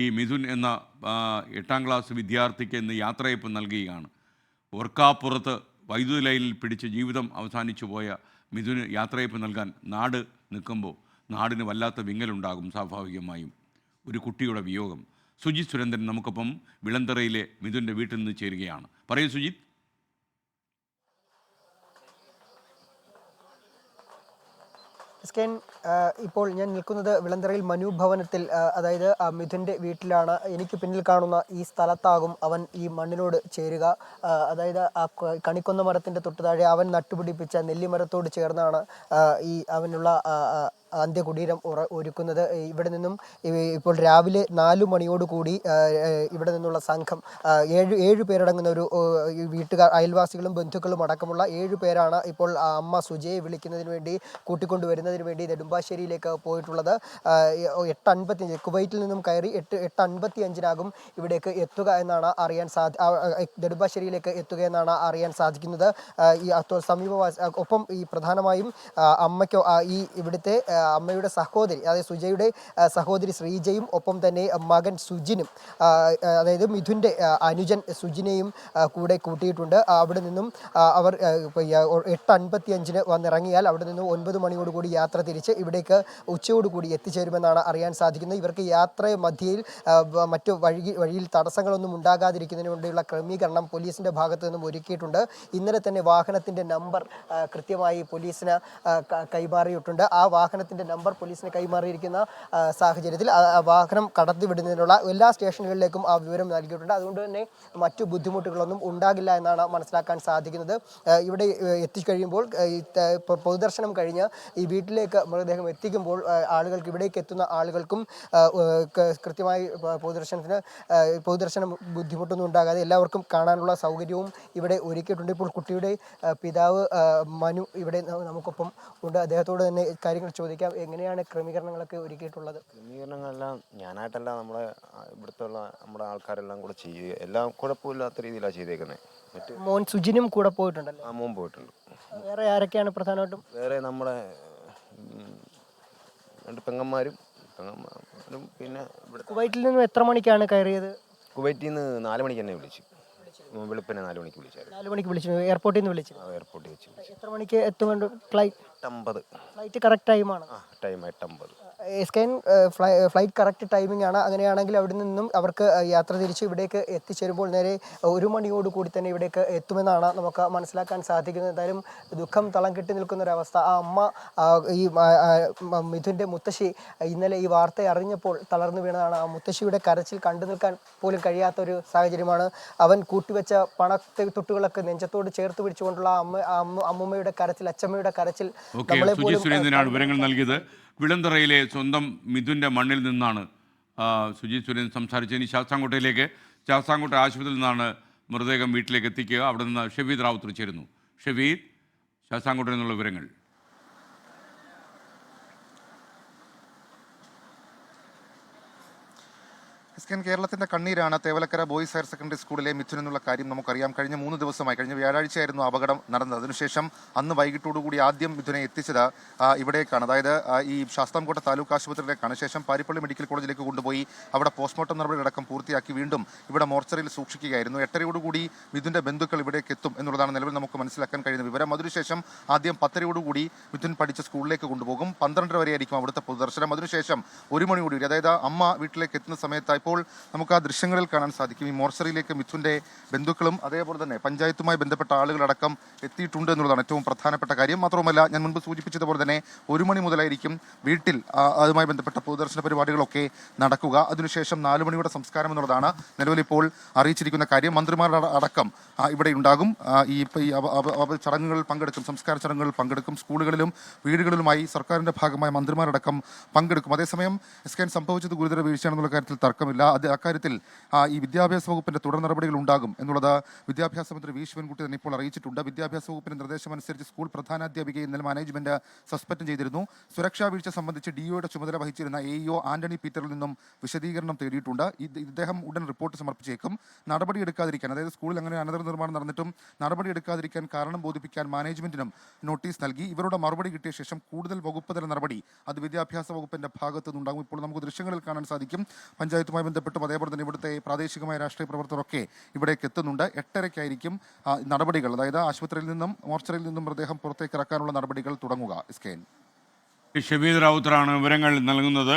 ഈ മിഥുൻ എന്ന എട്ടാം ക്ലാസ് വിദ്യാർത്ഥിക്ക് ഇന്ന് യാത്രയപ്പ് നൽകുകയാണ്. ഓർക്കാപ്പുറത്ത് വൈദ്യുതി ലൈനിൽ പിടിച്ച് ജീവിതം അവസാനിച്ചു പോയ മിഥുന് യാത്രയപ്പ് നൽകാൻ നാട് നിൽക്കുമ്പോൾ നാടിന് വല്ലാത്ത വിങ്ങലുണ്ടാകും സ്വാഭാവികമായും. ഒരു കുട്ടിയുടെ വിയോഗം. സുജിത് സുരേന്ദ്രൻ നമുക്കൊപ്പം വിളന്തറയിലെ മിഥുന്റെ വീട്ടിൽ നിന്ന് ചേരുകയാണ്. പറയൂ സുജിത്. എസ്കേൻ ആ, ഇപ്പോൾ ഞാൻ നിൽക്കുന്നത് വിളന്തറയിൽ മനു ഭവനത്തിൽ അതായത് മിഥുന്റെ വീട്ടിലാണ്. എനിക്ക് പിന്നിൽ കാണുന്ന ഈ സ്ഥലത്താകും അവൻ ഈ മണ്ണിനോട് ചേരുക. അതായത് ആ കണിക്കൊന്ന മരത്തിന്റെ തൊട്ടുതാഴെ അവൻ നട്ടുപിടിപ്പിച്ച നെല്ലിമരത്തോട് ചേർന്നാണ് ഈ അവനുള്ള അന്ത്യകുടീരം ഉറ ഒരുക്കുന്നത്. ഇവിടെ നിന്നും ഇപ്പോൾ രാവിലെ നാലു മണിയോടുകൂടി ഇവിടെ നിന്നുള്ള സംഘം ഏഴ് ഏഴ് പേരടങ്ങുന്ന ഒരു വീട്ടുകാർ അയൽവാസികളും ബന്ധുക്കളും അടക്കമുള്ള ഏഴ് പേരാണ് ഇപ്പോൾ അമ്മ സുജയെ വിളിക്കുന്നതിന് വേണ്ടി കൂട്ടിക്കൊണ്ടുവരുന്നതിന് വേണ്ടി നെടുമ്പാശ്ശേരിയിലേക്ക് പോയിട്ടുള്ളത്. എട്ട് അൻപത്തി കുവൈറ്റിൽ നിന്നും കയറി എട്ട് എട്ട് അൻപത്തി അഞ്ചിനാകും ഇവിടേക്ക് എത്തുക എന്നാണ് അറിയാൻ സാധി നെടുമ്പാശ്ശേരിയിലേക്ക് എത്തുക എന്നാണ് അറിയാൻ സാധിക്കുന്നത്. ഈ സമീപവാസി ഒപ്പം ഈ പ്രധാനമായും അമ്മയ്ക്കോ ഈ ഇവിടുത്തെ അമ്മയുടെ സഹോദരി അതായത് സുജയുടെ സഹോദരി ശ്രീജയും ഒപ്പം തന്നെ മകൻ സുജിനും അതായത് മിഥുന്റെ അനുജൻ സുജിനെയും കൂടെ കൂട്ടിയിട്ടുണ്ട്. അവിടെ നിന്നും അവർ എട്ട് അൻപത്തി അഞ്ചിന് വന്നിറങ്ങിയാൽ അവിടെ നിന്നും ഒൻപത് മണിയോടുകൂടി യാത്ര തിരിച്ച് ഇവിടേക്ക് ഉച്ചയോടുകൂടി എത്തിച്ചേരുമെന്നാണ് അറിയാൻ സാധിക്കുന്നത്. ഇവർക്ക് യാത്ര മധ്യയിൽ മറ്റു വഴി വഴിയിൽ തടസ്സങ്ങളൊന്നും ഉണ്ടാകാതിരിക്കുന്നതിന് വേണ്ടിയുള്ള ക്രമീകരണം പോലീസിന്റെ ഭാഗത്തു നിന്നും ഒരുക്കിയിട്ടുണ്ട്. ഇന്നലെ തന്നെ വാഹനത്തിന്റെ നമ്പർ കൃത്യമായി പോലീസിന് കൈമാറിയിട്ടുണ്ട്. ആ വാഹനത്തിന്റെ നമ്പർ പോലീസിന് കൈമാറിയിരിക്കുന്ന സാഹചര്യത്തിൽ വാഹനം കടത്തിവിടുന്നതിനുള്ള എല്ലാ സ്റ്റേഷനുകളിലേക്കും ആ വിവരം നൽകിയിട്ടുണ്ട്. അതുകൊണ്ട് തന്നെ മറ്റു ബുദ്ധിമുട്ടുകളൊന്നും ഉണ്ടാകില്ല എന്നാണ് മനസ്സിലാക്കാൻ സാധിക്കുന്നത്. ഇവിടെ എത്തിക്കഴിയുമ്പോൾ പൊതുദർശനം കഴിഞ്ഞ് ഈ വീട്ടിലേക്ക് മൃതദേഹം എത്തിക്കുമ്പോൾ ആളുകൾക്ക് ഇവിടേക്ക് എത്തുന്ന ആളുകൾക്കും കൃത്യമായി പൊതുദർശനത്തിന് പൊതുദർശനം ബുദ്ധിമുട്ടൊന്നും ഉണ്ടാകാതെ എല്ലാവർക്കും കാണാനുള്ള സൗകര്യവും ഇവിടെ ഒരുക്കിയിട്ടുണ്ട്. ഇപ്പോൾ കുട്ടിയുടെ പിതാവ് മനു ഇവിടെ നമുക്കൊപ്പം ഉണ്ട്. അദ്ദേഹത്തോട് തന്നെ കാര്യങ്ങൾ ചോദിക്കാം. എങ്ങനെയാണ് ക്രമീകരണങ്ങളൊക്കെ ഒരുക്കിയിട്ടുള്ളത്? ക്രമീകരണങ്ങളെല്ലാം ഞാനായിട്ടല്ല നമ്മുടെ ഇവിടുത്തെ ഉള്ള നമ്മുടെ ആൾക്കാരെല്ലാം കൂടെ ചെയ്യുക എല്ലാം കുഴപ്പമില്ലാത്ത രീതിയിലാണ് ചെയ്തേക്കുന്നത് മറ്റ് മോൻ സുജിനും കൂടെ പോയിട്ടുണ്ടല്ലോ? ആ മോൻ പോയിട്ടുണ്ട്. വേറെ ആരൊക്കെയാണ് പ്രധാനമായിട്ടും? വേറെ നമ്മുടെ ഉം, രണ്ട് പെങ്ങന്മാരും പെങ്ങന്മാരും പിന്നെ ഇവിടെ കുവൈറ്റിൽ നിന്നും എത്ര മണിക്കാണ് കയറിയത്? കുവൈറ്റിൽ നിന്ന് നാല് മണിക്ക് തന്നെ വിളിച്ചു. വെളുപ്പിനെ നാല് മണിക്ക് വിളിച്ചായിരുന്നു. നാല് മണിക്ക് വിളിച്ചു. എയർപോർട്ടിൽ നിന്ന് വിളിച്ചു എയർപോർട്ടിൽ വെച്ച് വിളിച്ചു. എത്ര മണിക്ക് എത്തുകൊണ്ട് ഫ്ലൈറ്റ് എട്ടമ്പത്. ഫ്ലൈറ്റ് കറക്റ്റ് ടൈമാണ്. ആ ടൈം എട്ടമ്പത് എസ്കൈൻ ഫ്ലൈറ്റ് കറക്റ്റ് ടൈമിംഗ് ആണ്. അങ്ങനെയാണെങ്കിൽ അവിടെ നിന്നും അവർക്ക് യാത്ര തിരിച്ച് ഇവിടേക്ക് എത്തിച്ചേരുമ്പോൾ നേരെ ഒരു മണിയോട് കൂടി തന്നെ ഇവിടേക്ക് എത്തുമെന്നാണ് നമുക്ക് മനസ്സിലാക്കാൻ സാധിക്കുന്നത്. എന്തായാലും ദുഃഖം തളം കെട്ടി നിൽക്കുന്ന ഒരവസ്ഥ ആ അമ്മ ഈ മിഥുന്റെ മുത്തശ്ശി ഇന്നലെ ഈ വാർത്ത അറിഞ്ഞപ്പോൾ തളർന്നു വീണതാണ്. ആ മുത്തശ്ശിയുടെ കരച്ചിൽ കണ്ടു നിൽക്കാൻ പോലും കഴിയാത്ത ഒരു സാഹചര്യമാണ്. അവൻ കൂട്ടിവെച്ച പണത്തെ തൊട്ടുകളൊക്കെ നെഞ്ചത്തോട് ചേർത്ത് പിടിച്ചുകൊണ്ടുള്ള അമ്മ അമ്മുമ്മയുടെ കരച്ചിൽ അച്ചമ്മയുടെ കരച്ചിൽ നമ്മളെ പോലും സുരേന്ദ്രനാണ് വിവരങ്ങൾ നൽകിയത്. വിളന്തറയിലെ സ്വന്തം മിഥുന്റെ മണ്ണിൽ നിന്നാണ് സുജിത് സംസാരിച്ചത്. ഇനി ശാസ്താംകോട്ടയിലേക്ക് ശാസ്താംകോട്ട ആശുപത്രിയിൽ നിന്നാണ് മൃതദേഹം വീട്ടിലേക്ക് എത്തിക്കുക. അവിടെ നിന്ന് ഷെഫീദ് റാവുത്തർ ചേരുന്നു. ഷെഫീദ് ശാസ്താംകോട്ടയിൽ നിന്നുള്ള വിവരങ്ങൾ. എസ്കെൻ കേരളത്തിന്റെ കണ്ണീരാണ് തേവലക്കര ബോയ്സ് ഹയർ സെക്കൻഡറി സ്കൂളിലെ മിഥുൻ എന്നുള്ള കാര്യം നമുക്കറിയാം. കഴിഞ്ഞ മൂന്ന് ദിവസമായി കഴിഞ്ഞ വ്യാഴാഴ്ചയായിരുന്നു അപകടം നടന്നത്. അതിനുശേഷം അന്ന് വൈകിട്ടോടുകൂടി ആദ്യം മിഥുനെ എത്തിച്ചത് ഇവിടേക്കാണ്. അതായത് ഈ ശാസ്താംകോട്ട താലൂക്ക് ആശുപത്രിയിലേക്കാണ്. ശേഷം പാരിപ്പള്ളി മെഡിക്കൽ കോളേജിലേക്ക് കൊണ്ടുപോയി അവിടെ പോസ്റ്റ്മോർട്ടം നടപടികളടക്കം പൂർത്തിയാക്കി വീണ്ടും ഇവിടെ മോർച്ചറിയിൽ സൂക്ഷിക്കുകയായിരുന്നു. എട്ടരയോടുകൂടി മിഥുന്റെ ബന്ധുക്കൾ ഇവിടേക്ക് എത്തും എന്നുള്ളതാണ് നിലവിൽ നമുക്ക് മനസ്സിലാക്കാൻ കഴിയുന്ന വിവരം. അതിനുശേഷം ആദ്യം പത്തരയോടുകൂടി മിഥുൻ പഠിച്ച സ്കൂളിലേക്ക് കൊണ്ടുപോകും. പന്ത്രണ്ടര വരെയായിരിക്കും അവിടുത്തെ പൊതുദർശനം. അതിനുശേഷം ഒരു മണിയോടുകൂടി കൂടി അതായത് അമ്മ വീട്ടിലേക്ക് എത്തുന്ന സമയത്ത് നമുക്ക് ആ ദൃശ്യങ്ങളിൽ കാണാൻ സാധിക്കും. ഈ മോർച്ചറിയിലേക്ക് മിഥുന്റെ ബന്ധുക്കളും അതേപോലെ തന്നെ പഞ്ചായത്തുമായി ബന്ധപ്പെട്ട ആളുകളടക്കം എത്തിയിട്ടുണ്ട് എന്നുള്ളതാണ് ഏറ്റവും പ്രധാനപ്പെട്ട കാര്യം. മാത്രവുമല്ല ഞാൻ മുൻപ് സൂചിപ്പിച്ചതുപോലെ തന്നെ ഒരു മണി മുതലായിരിക്കും വീട്ടിൽ അതുമായി ബന്ധപ്പെട്ട പൊതുദർശന പരിപാടികളൊക്കെ നടക്കുക. അതിനുശേഷം നാലു മണിയുടെ സംസ്കാരം എന്നുള്ളതാണ് നിലവിൽ ഇപ്പോൾ അറിയിച്ചിരിക്കുന്ന കാര്യം. മന്ത്രിമാരുടെ അടക്കം ഇവിടെ ഉണ്ടാകും. ഈ ചടങ്ങുകളിൽ പങ്കെടുക്കും സംസ്കാര ചടങ്ങുകളിൽ പങ്കെടുക്കും സ്കൂളുകളിലും വീടുകളിലുമായി സർക്കാരിന്റെ ഭാഗമായ മന്ത്രിമാരടക്കം പങ്കെടുക്കും. അതേസമയം എസ് കെ സംഭവിച്ചത് ഗുരുതര വീഴ്ചയാണെന്നുള്ള കാര്യത്തിൽ തർക്കമില്ല അത് അക്കാര്യത്തിൽ ഈ വിദ്യാഭ്യാസ വകുപ്പിന്റെ തുടർ നടപടികൾ ഉണ്ടാകും എന്നുള്ളത് വിദ്യാഭ്യാസ മന്ത്രി വി. ശിവൻകുട്ടി തന്നെ ഇപ്പോൾ അറിയിച്ചിട്ടുണ്ട്. വിദ്യാഭ്യാസ വകുപ്പിന്റെ നിർദ്ദേശമനുസരിച്ച് സ്കൂൾ പ്രധാനാധ്യാപികയെ ഇന്നലെ മാനേജ്മെന്റ് സസ്പെൻഡ് ചെയ്തിരുന്നു. സുരക്ഷാ വീഴ്ച സംബന്ധിച്ച് ഡിഒയുടെ ചുമതല വഹിച്ചിരുന്ന എ ഇഒ ആന്റണി പീറ്ററിൽ നിന്നും വിശദീകരണം തേടിയിട്ടുണ്ട്. ഇദ്ദേഹം ഉടൻ റിപ്പോർട്ട് സമർപ്പിച്ചേക്കും. നടപടിയെടുക്കാതിരിക്കാൻ അതായത് സ്കൂളിൽ അങ്ങനെ അനന്തര നിർമ്മാണം നടന്നിട്ടും നടപടിയെടുക്കാതിരിക്കാൻ കാരണം ബോധിപ്പിക്കാൻ മാനേജ്മെന്റിനും നോട്ടീസ് നൽകി. ഇവരുടെ മറുപടി കിട്ടിയ ശേഷം കൂടുതൽ വകുപ്പ് തല നടപടി അത് വിദ്യാഭ്യാസ വകുപ്പിന്റെ ഭാഗത്തു നിന്നുണ്ടാകും ഇപ്പോൾ നമുക്ക് ദൃശ്യങ്ങളിൽ കാണാൻ സാധിക്കും. പഞ്ചായത്തുമായി കുടുംബവുമായി ബന്ധപ്പെട്ടും അതേപോലെ തന്നെ ഇവിടുത്തെ പ്രാദേശികമായ രാഷ്ട്രീയ പ്രവർത്തകരൊക്കെ ഇവിടേക്ക് എത്തുന്നുണ്ട്. എട്ടരയ്ക്കായിരിക്കും നടപടികൾ. അതായത് ആശുപത്രിയിൽ നിന്നും മോർച്ചറിയിൽ നിന്നും മൃതദേഹം പുറത്തേക്ക് ഇറക്കാനുള്ള നടപടികൾ തുടങ്ങുക. ഇസ്കേൻ ഷബീദ് റാവുത്തറാണ് വിവരങ്ങൾ നൽകുന്നത്.